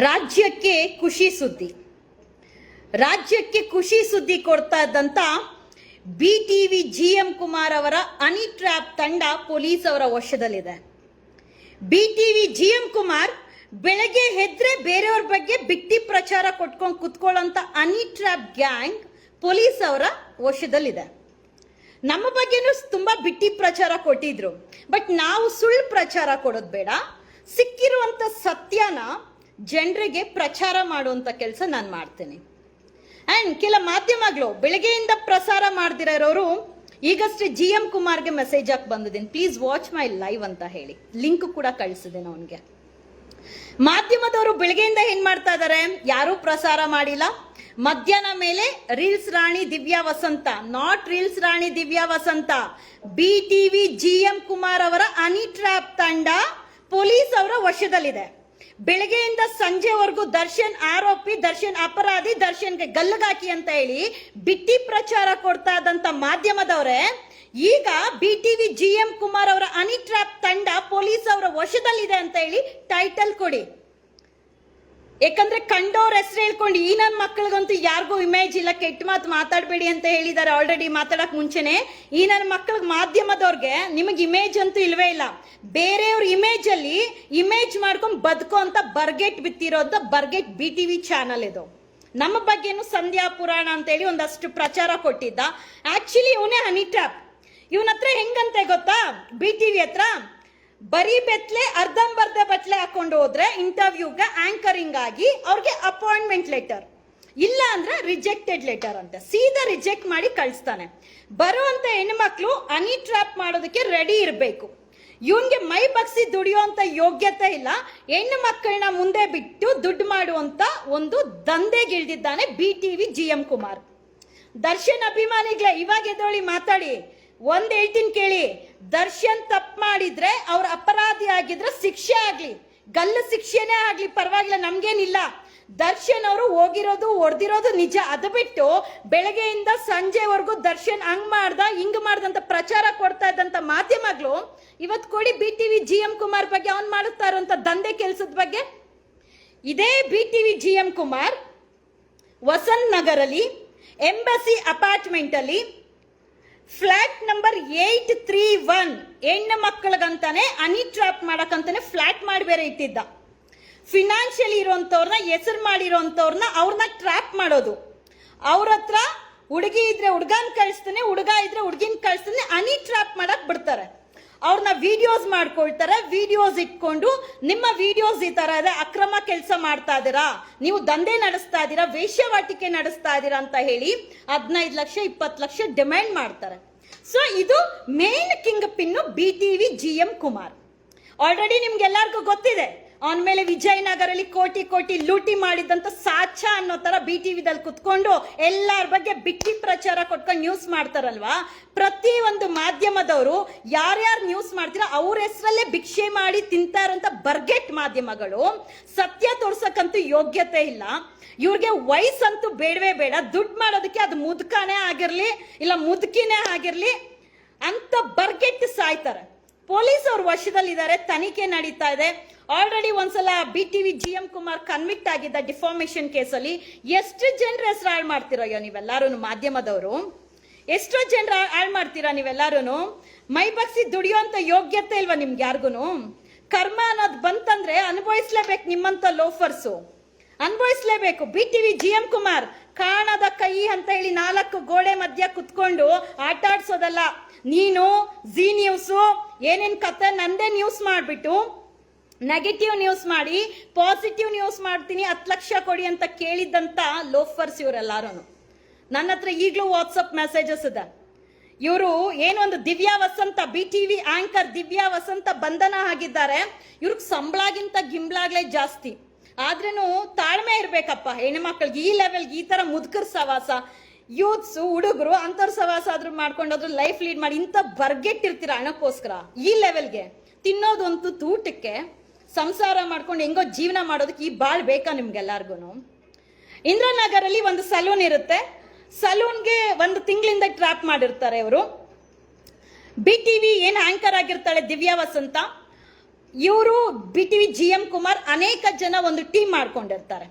ರಾಜ್ಯಕ್ಕೆ ಖುಷಿ ಸುದ್ದಿ. ರಾಜ್ಯಕ್ಕೆ ಖುಷಿ ಸುದ್ದಿ ಕೊಡ್ತಾ ಇದ್ದಂಥ B T V G M Kumar ಅವರ ಅನಿ ಟ್ರ್ಯಾಪ್ ತಂಡ ಪೊಲೀಸ್ ಅವರ ವಶದಲ್ಲಿದೆ. B T V G M Kumar ಬೆಳಗ್ಗೆ ಹೆದ್ರೆ ಬೇರೆಯವ್ರ ಬಗ್ಗೆ ಬಿಟ್ಟಿ ಪ್ರಚಾರ ಕೊಟ್ಕೊಂಡು ಕುತ್ಕೊಳ್ಳೋಂಥ ಅನಿ ಟ್ರ್ಯಾಪ್ ಗ್ಯಾಂಗ್ ಪೊಲೀಸ್ ಅವರ ವಶದಲ್ಲಿದೆ. ನಮ್ಮ ಬಗ್ಗೆನೂ ತುಂಬಾ ಬಿಟ್ಟಿ ಪ್ರಚಾರ ಕೊಟ್ಟಿದ್ರು. ಬಟ್ ನಾವು ಸುಳ್ಳು ಪ್ರಚಾರ ಕೊಡೋದು ಬೇಡ. ಸಿಕ್ಕಿರುವಂತ ಸತ್ಯನ ಜನರಿಗೆ ಪ್ರಚಾರ ಮಾಡುವಂಥ ಕೆಲಸ ನಾನು ಮಾಡ್ತೀನಿ. ಆ್ಯಂಡ್ ಕೆಲ ಮಾಧ್ಯಮಗಳು ಬೆಳಗ್ಗೆಯಿಂದ ಪ್ರಸಾರ ಮಾಡ್ದಿರೋರು ಈಗಷ್ಟೇ ಜಿ ಎಂ ಕುಮಾರ್ಗೆ ಮೆಸೇಜ್ ಹಾಕಿ ಬಂದಿದ್ದೀನಿ. ಪ್ಲೀಸ್ ವಾಚ್ ಮೈ ಲೈವ್ ಅಂತ ಹೇಳಿ. ಲಿಂಕ್ ಕೂಡ ಕಳಿಸಿದ್ದೇನೆ ಅವನಿಗೆ. ಮಾಧ್ಯಮದವರು ಬೆಳಗ್ಗೆಯಿಂದ ಏನ್ ಮಾಡ್ತಾ ಇದ್ದಾರೆ ಯಾರೂ ಪ್ರಸಾರ ಮಾಡಿಲ್ಲ. ಮಧ್ಯಾಹ್ನ ಮೇಲೆ ರೀಲ್ಸ್ ರಾಣಿ Divya Vasanta not reels Rani Divya Vasanta B TV G M Kumar ಅವರ ಅನಿ ಟ್ರ್ಯಾಪ್ ತಂಡ ಪೊಲೀಸ್ ಅವರ ವಶದಲ್ಲಿದೆ. ಬೆಳಗ್ಗೆಯಿಂದ ಸಂಜೆವರೆಗೂ ದರ್ಶನ್ ಆರೋಪಿ, ದರ್ಶನ್ ಅಪರಾಧಿ, ದರ್ಶನ್ಗೆ ಗಲ್ಲಗಾಕಿ ಅಂತ ಹೇಳಿ ಬಿಟ್ಟಿ ಪ್ರಚಾರ ಕೊಡ್ತಾ ಇದ್ದಂತ ಮಾಧ್ಯಮದವರೇ, ಈಗ B TV G M Kumar ಅವರ ಅನಿಟ್ರಾಪ್ ತಂಡ ಪೊಲೀಸ್ ಅವರ ವಶದಲ್ಲಿದೆ ಅಂತ ಹೇಳಿ ಟೈಟಲ್ ಕೊಡಿ. ಯಾಕಂದ್ರೆ ಕಂಡೋರ್ ಹೆಸರು ಹೇಳ್ಕೊಂಡು ಈ ನನ್ನ ಮಕ್ಕಳಿಗಂತೂ ಯಾರಿಗೂ ಇಮೇಜ್ ಇಲ್ಲ, ಕೆಟ್ಟ ಮಾತು ಮಾತಾಡಬೇಡಿ ಅಂತ ಹೇಳಿದ್ದಾರೆ ಆಲ್ರೆಡಿ ಮಾತಾಡಕ್ ಮುಂಚೆನೆ. ಈ ನನ್ನ ಮಕ್ಕಳಿಗೆ ಮಾಧ್ಯಮದವ್ರಿಗೆ ನಿಮಗೆ ಇಮೇಜ್ ಅಂತೂ ಇಲ್ವೇ ಇಲ್ಲ. ಬೇರೆಯವ್ರ ಇಮೇಜ್ ಅಲ್ಲಿ ಇಮೇಜ್ ಮಾಡ್ಕೊಂಡು ಬದುಕೋ ಅಂತ ಬರ್ಗೆಟ್ ಬಿತ್ತಿರೋದು ಬರ್ಗೆಟ್ ಬಿ ಟಿ ವಿ ಚಾನಲ್ ಇದು. ನಮ್ಮ ಬಗ್ಗೆನು ಸಂಧ್ಯಾ ಪುರಾಣ ಅಂತೇಳಿ ಒಂದಷ್ಟು ಪ್ರಚಾರ ಕೊಟ್ಟಿದ್ದ. ಆಕ್ಚುಲಿ ಇವನೇ ಹನಿ ಇವನತ್ರ ಹೆಂಗಂತೆ ಗೊತ್ತಾ? ಬಿ ಟಿವಿ ಹತ್ರ ಬರೀ ಬೆತ್ಲೆ ಅರ್ಧಂಬರ್ಧ ಬಟ್ಲೆ ಹಾಕೊಂಡು ಹೋದ್ರೆ ಇಂಟರ್ವ್ಯೂಗೆ ಆಂಕರಿಂಗ್ ಆಗಿ ಅವ್ರಿಗೆ ಅಪಾಯಿಂಟ್ಮೆಂಟ್ ಲೆಟರ್ ಇಲ್ಲ ಅಂದ್ರೆ ರಿಜೆಕ್ಟೆಡ್ ಲೆಟರ್ ಅಂತ. ಸೀದಾ ರಿಜೆಕ್ಟ್ ಮಾಡಿ ಕಳಿಸ್ತಾನೆ. ಬರುವಂತ ಹೆಣ್ಮಕ್ಳು ಅನಿ ಟ್ರಾಪ್ ಮಾಡೋದಕ್ಕೆ ರೆಡಿ ಇರಬೇಕು. ಇವನ್ಗೆ ಮೈ ಬಗ್ಸಿ ದುಡಿಯುವಂತ ಯೋಗ್ಯತೆ ಇಲ್ಲ. ಹೆಣ್ಣು ಮಕ್ಕಳನ್ನ ಮುಂದೆ ಬಿಟ್ಟು ದುಡ್ಡು ಮಾಡುವಂತ ಒಂದು ದಂಧೆಗಿಳಿದಿದ್ದಾನೆ B T V G M Kumar Darshan ಅಭಿಮಾನಿಗಳೇ, ಇವಾಗ ಎದ್ದೋಳಿ ಮಾತಾಡಿ. ಒಂದ್ ಹೇಳ್ತೀನಿ ಕೇಳಿ, ದರ್ಶನ್ ತಪ್ಪು ಮಾಡಿದ್ರೆ ಅವ್ರ ಅಪರಾಧಿ ಆಗಿದ್ರೆ ಶಿಕ್ಷೆ ಆಗ್ಲಿ, ಗಲ್ಲು ಶಿಕ್ಷೆನೇ ಆಗ್ಲಿ, ಪರವಾಗಿಲ್ಲ, ನಮ್ಗೇನಿಲ್ಲ. ದರ್ಶನ್ ಅವರು ಹೋಗಿರೋದು, ಹೊಡೆದಿರೋದು ನಿಜ. ಅದು ಬಿಟ್ಟು ಬೆಳಗ್ಗೆಯಿಂದ ಸಂಜೆವರೆಗೂ ದರ್ಶನ್ ಹಂಗ್ ಮಾಡ್ದ, ಹಿಂಗ್ ಮಾಡ್ದಂತ ಪ್ರಚಾರ ಕೊಡ್ತಾ ಇದ್ದಂತ ಮಾಧ್ಯಮಗಳು, ಇವತ್ ಕೊಡಿ B TV G M Kumar ಬಗ್ಗೆ ಅವ್ನ್ ಮಾಡುತ್ತಾ ಇರುವಂತ ದಂಧೆ ಕೆಲ್ಸದ ಬಗ್ಗೆ. ಇದೇ B TV G M Kumar Vasanth ನಗರಲ್ಲಿ embassy apartment ಅಲ್ಲಿ flat number eight three one. ಹೆಣ್ಣು ಮಕ್ಕಳಿಗಂತಾನೆ ಅನಿ ಟ್ರಾಪ್ ಮಾಡಕ್ಕಂತಾನೆ ಫ್ಲಾಟ್ ಮಾಡಿ ಬೇರೆ ಇಟ್ಟಿದ್ದ. ಫಿನಾನ್ಷಿಯಲಿ ಇರೋಂಥವ್ರನ್ನ ಹೆಸರು ಮಾಡಿರೋಂಥವ್ರನ್ನ ಅವ್ರನ್ನ ಟ್ರ್ಯಾಪ್ ಮಾಡೋದು. ಅವ್ರ ಹತ್ರ ಹುಡುಗಿ ಇದ್ರೆ ಹುಡುಗನ್ ಕಳಿಸ್ತಾನೆ, ಹುಡುಗ ಇದ್ರೆ ಹುಡುಗಿನ ಕಳಿಸ್ತಾನೆ ಅನಿ ಟ್ರ್ಯಾಪ್ ಮಾಡಕ್ ಅವ್ರನ್ನ ವಿಡಿಯೋಸ್ ಮಾಡ್ಕೊಳ್ತಾರೆ ವಿಡಿಯೋಸ್ ಇಟ್ಕೊಂಡು ನಿಮ್ಮ ವಿಡಿಯೋಸ್ ಈ ತರ ಇದೆ, ಅಕ್ರಮ ಕೆಲಸ ಮಾಡ್ತಾ ಇದ್ದೀರಾ ನೀವು ದಂಧೆ ನಡೆಸ್ತಾ ಇದ್ದೀರಾ ವೇಶ್ಯವಾಟಿಕೆ ನಡೆಸ್ತಾ ಇದ್ದೀರಾ ಅಂತ ಹೇಳಿ ಹದಿನೈದು ಲಕ್ಷ, ಇಪ್ಪತ್ತು ಲಕ್ಷ ಡಿಮ್ಯಾಂಡ್ ಮಾಡ್ತಾರೆ. ಸೊ ಇದು main kingpin B TV G M Kumar already ನಿಮ್ಗೆಲ್ಲರಿಗೂ ಗೊತ್ತಿದೆ. ಅವನ ಮೇಲೆ ವಿಜಯನಗರಲ್ಲಿ ಕೋಟಿ ಕೋಟಿ ಲೂಟಿ ಮಾಡಿದಂತ ಸಾಚ ಅನ್ನೋ ತರ ಬಿ ಟಿ ವಿದಲ್ಲಿ ಕುತ್ಕೊಂಡು ಎಲ್ಲರ ಬಗ್ಗೆ ಬಿಟ್ಟಿ ಪ್ರಚಾರ ಕೊಟ್ಕೊಂಡು ನ್ಯೂಸ್ ಮಾಡ್ತಾರಲ್ವಾ? ಪ್ರತಿ ಒಂದು ಮಾಧ್ಯಮದವರು ಯಾರ್ಯಾರು ನ್ಯೂಸ್ ಮಾಡ್ತೀರ ಅವ್ರ ಹೆಸರಲ್ಲೇ ಭಿಕ್ಷೆ ಮಾಡಿ ತಿಂತಾರಂತ ಬರ್ಗೆಟ್ ಮಾಧ್ಯಮಗಳು. ಸತ್ಯ ತೋರ್ಸಕ್ಕಂತೂ ಯೋಗ್ಯತೆ ಇಲ್ಲ. ಇವ್ರಿಗೆ ವಯಸ್ಸಂತೂ ಬೇಡವೇ ಬೇಡ. ದುಡ್ಡು ಮಾಡೋದಕ್ಕೆ ಅದು ಮುದುಕನೇ ಆಗಿರಲಿ, ಇಲ್ಲ ಮುದುಕಿನೇ ಆಗಿರಲಿ, ಅಂತ ಬರ್ಗೆಟ್ ಸಾಯ್ತಾರೆ. ಪೊಲೀಸ್ ಅವ್ರ ವಶದಲ್ಲಿದ್ದಾರೆ, ತನಿಖೆ ನಡೀತಾ ಇದೆ. ಆಲ್ರೆಡಿ ಒಂದ್ಸಲ B T V G M Kumar convict ಆಗಿದ್ದ ಡಿಫಾರ್ಮೇಶನ್ ಕೇಸಲ್ಲಿ ಎಷ್ಟು ಜನರ ಹೆಸರು ಹಾಳು ಮಾಡ್ತಿರೋ ನೀವೆಲ್ಲರೂ ಮಾಧ್ಯಮದವರು? ಎಷ್ಟೋ ಜನರ ಹಾಳು ಮಾಡ್ತೀರಾ ನೀವೆಲ್ಲರೂ ಮೈ ಬಗ್ಸಿ ದುಡಿಯೋಂಥ ಯೋಗ್ಯತೆ ಇಲ್ವಾ ನಿಮ್ಗೆ ಯಾರಿಗೂ ಕರ್ಮ ಅನ್ನೋದು ಬಂತಂದ್ರೆ ಅನುಭವಿಸ್ಲೇಬೇಕು ನಿಮ್ಮಂತ loafers ಅನುಭವಿಸ್ಲೇಬೇಕು. B T V G M Kumar ಕಾಣದ ಕೈ ಅಂತ ಹೇಳಿ ನಾಲ್ಕು ಗೋಡೆ ಮಧ್ಯ ಕುತ್ಕೊಂಡು ಆಟ ಆಡ್ಸೋದಲ್ಲ ನೀನು ಜಿ ನ್ಯೂಸು ಏನೇನ್ ಕತೆ ನಂದೇ ನ್ಯೂಸ್ ಮಾಡ್ಬಿಟ್ಟು ನೆಗೆಟಿವ್ ನ್ಯೂಸ್ ಮಾಡಿ ಪಾಸಿಟಿವ್ ನ್ಯೂಸ್ ಮಾಡ್ತೀನಿ, ಹತ್ತು ಲಕ್ಷ ಕೊಡಿ ಅಂತ ಕೇಳಿದ್ದಂಥ ಲೋಫರ್ಸ್ ಇವರೆಲ್ಲಾರು ನನ್ನ ಹತ್ರ ಈಗಲೂ ವಾಟ್ಸಪ್ ಮೆಸೇಜಸ್ ಇದೆ. ಇವರು ಏನೊಂದು Divya Vasanta B T V anchor Divya Vasanta ಬಂಧನ ಆಗಿದ್ದಾರೆ. ಇವ್ರಿಗೆ ಸಂಬಳಗಿಂತ ಗಿಂಬ್ಳಾಗ್ಲೇ ಜಾಸ್ತಿ. ಆದ್ರೂ ತಾಳ್ಮೆ ಇರಬೇಕಪ್ಪ ಹೆಣ್ಣು ಮಕ್ಕಳಿಗೆ ಈ ಲೆವೆಲ್ಗೆ ಈ ತರ ಮುದುಕರ್ ಸವಾಸ ಯೂತ್ಸ್, ಹುಡುಗರು, ಅಂತರ್ಸವಾಸ ಸವಾಸ ಆದ್ರೂ ಮಾಡ್ಕೊಂಡಾದ್ರು ಲೈಫ್ ಲೀಡ್ ಮಾಡಿ ಇಂಥ ಬರ್ಗೆಟ್ಟಿರ್ತೀರ ಹಣಕ್ಕೋಸ್ಕರ? ಈ ಲೆವೆಲ್ಗೆ ತಿನ್ನೋದಂತೂ ತೂಟಕ್ಕೆ, ಸಂಸಾರ ಮಾಡ್ಕೊಂಡು ಹೆಂಗೋ ಜೀವನ ಮಾಡೋದಕ್ಕೆ ಈ ಬಾಳ್ ಬೇಕಾ ನಿಮ್ಗೆಲ್ಲಾರ್ಗು ಇಂದ್ರನಗರಲ್ಲಿ ಒಂದು ಸಲೂನ್ ಇರುತ್ತೆ. ಸಲೂನ್ಗೆ ಒಂದು ತಿಂಗಳಿಂದ ಟ್ರ್ಯಾಪ್ ಮಾಡಿರ್ತಾರೆ ಅವರು ಬಿ ಟಿ ವಿ ಏನು ಆಂಕರ್ ಆಗಿರ್ತಾಳೆ ದಿವ್ಯಾ ವಸಂತ. ಇವರು B T V G M Kumar ಅನೇಕ ಜನ ಒಂದು ಟೀಮ್ ಮಾಡ್ಕೊಂಡಿರ್ತಾರೆ.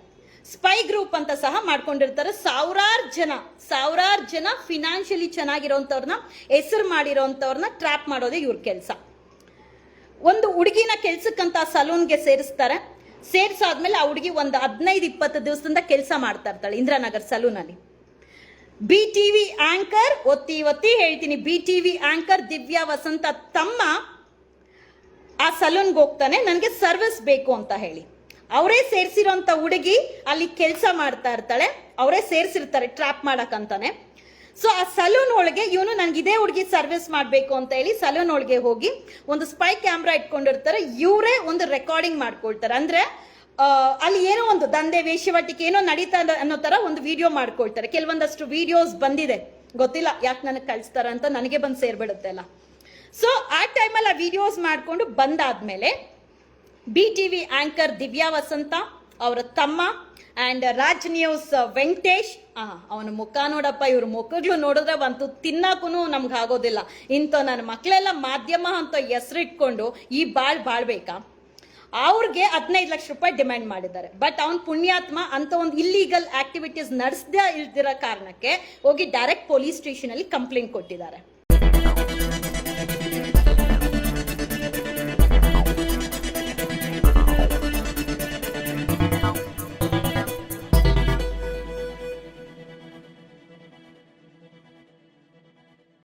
ಸ್ಪೈ ಗ್ರೂಪ್ ಅಂತ ಸಹ ಮಾಡ್ಕೊಂಡಿರ್ತಾರೆ. ಸಾವಿರಾರು ಜನ ಸಾವಿರಾರು ಜನ ಫಿನಾನ್ಷಿಯಲಿ ಚೆನ್ನಾಗಿರೋಂಥವ್ರನ್ನ ಹೆಸರು ಮಾಡಿರೋಂಥವ್ರನ್ನ ಟ್ರ್ಯಾಪ್ ಮಾಡೋದೇ ಇವ್ರ ಕೆಲಸ. ಒಂದು ಹುಡುಗಿನ ಕೆಲ್ಸಕ್ಕಂತ ಸಲೂನ್ಗೆ ಸೇರಿಸ್ತಾರೆ. ಸೇರಿಸಾದ್ಮೇಲೆ ಆ ಹುಡುಗಿ ಒಂದು ಹದಿನೈದು, ಇಪ್ಪತ್ತು ದಿವಸದಿಂದ ಕೆಲಸ ಮಾಡ್ತಾ ಇರ್ತಾಳೆ ಇಂದಿರಾನಗರ್ ಸಲೂನಲ್ಲಿ. ಬಿ ಟಿ ವಿ ಆಂಕರ್ ಒತ್ತಿ ಒತ್ತಿ ಹೇಳ್ತೀನಿ. B T V anchor Divya Vasanta ತಮ್ಮ ಆ ಸಲೂನ್ಗೆ ಹೋಗ್ತಾನೆ. ನನಗೆ ಸರ್ವಿಸ್ ಬೇಕು ಅಂತ ಹೇಳಿ. ಅವರೇ ಸೇರಿಸಿರೋಂಥ ಹುಡುಗಿ ಅಲ್ಲಿ ಕೆಲಸ ಮಾಡ್ತಾ ಇರ್ತಾಳೆ, ಅವರೇ ಸೇರಿಸಿರ್ತಾರೆ ಟ್ರ್ಯಾಪ್ ಮಾಡಕ್ಕಂತಾನೆ. ಸೊ ಆ ಸಲೂನ್ ಒಳಗೆ ಇವನು ನನಗೆ ಇದೇ ಹುಡುಗಿ ಸರ್ವಿಸ್ ಮಾಡಬೇಕು ಅಂತ ಹೇಳಿ ಸಲೂನ್ ಒಳಗೆ ಹೋಗಿ ಒಂದು ಸ್ಪೈ ಕ್ಯಾಮ್ರಾ ಇಟ್ಕೊಂಡಿರ್ತಾರೆ. ಇವರೇ ಒಂದು ರೆಕಾರ್ಡಿಂಗ್ ಮಾಡ್ಕೊಳ್ತಾರೆ. ಅಂದ್ರೆ ಅಲ್ಲಿ ಏನೋ ಒಂದು ದಂಧೆ ವೇಶ್ಯವಟಿಕೆ ಏನೋ ನಡೀತಾ ಅನ್ನೋ ತರ ಒಂದು ವಿಡಿಯೋ ಮಾಡ್ಕೊಳ್ತಾರೆ. ಕೆಲವೊಂದಷ್ಟು ವಿಡಿಯೋಸ್ ಬಂದಿದೆ. ಗೊತ್ತಿಲ್ಲ, ಯಾಕೆ ನನಗೆ ಕಳಿಸ್ತಾರ ಅಂತ ನನಗೆ ಬಂದು ಸೇರ್ಬಿಡುತ್ತೆ ಅಲ್ಲ. ಸೊ ಆ ಟೈಮಲ್ಲಿ ಆ ವಿಡಿಯೋಸ್ ಮಾಡಿಕೊಂಡು ಬಂದಾದ್ಮೇಲೆ B T V anchor Divya Vasanta ಅವರ ತಮ್ಮ ಆ್ಯಂಡ್ ರಾಜ್ ನ್ಯೂಸ್ ವೆಂಕಟೇಶ್ ಅವನ ಮುಖ ನೋಡಪ್ಪ, ಇವ್ರ ಮುಖಗಳು ನೋಡಿದ್ರೆ ಬಂತು ತಿನ್ನಕ್ಕೂ ನಮ್ಗೆ ಆಗೋದಿಲ್ಲ. ಇಂಥ ನನ್ನ ಮಕ್ಕಳೆಲ್ಲ ಮಾಧ್ಯಮ ಅಂತ ಹೆಸರಿಟ್ಕೊಂಡು ಈ ಬಾಳ್ ಬಾಳ್ಬೇಕಾ? ಅವ್ರಿಗೆ ಹದಿನೈದು ಲಕ್ಷ ರೂಪಾಯಿ ಡಿಮ್ಯಾಂಡ್ ಮಾಡಿದ್ದಾರೆ. ಬಟ್ ಅವ್ನ ಪುಣ್ಯಾತ್ಮ ಅಂತ ಒಂದು ಇಲ್ಲೀಗಲ್ ಆಕ್ಟಿವಿಟೀಸ್ ನಡೆಸದೇ ಇಲ್ದಿರೋ ಕಾರಣಕ್ಕೆ ಹೋಗಿ ಡೈರೆಕ್ಟ್ ಪೊಲೀಸ್ ಸ್ಟೇಷನಲ್ಲಿ ಕಂಪ್ಲೇಂಟ್ ಕೊಟ್ಟಿದ್ದಾರೆ.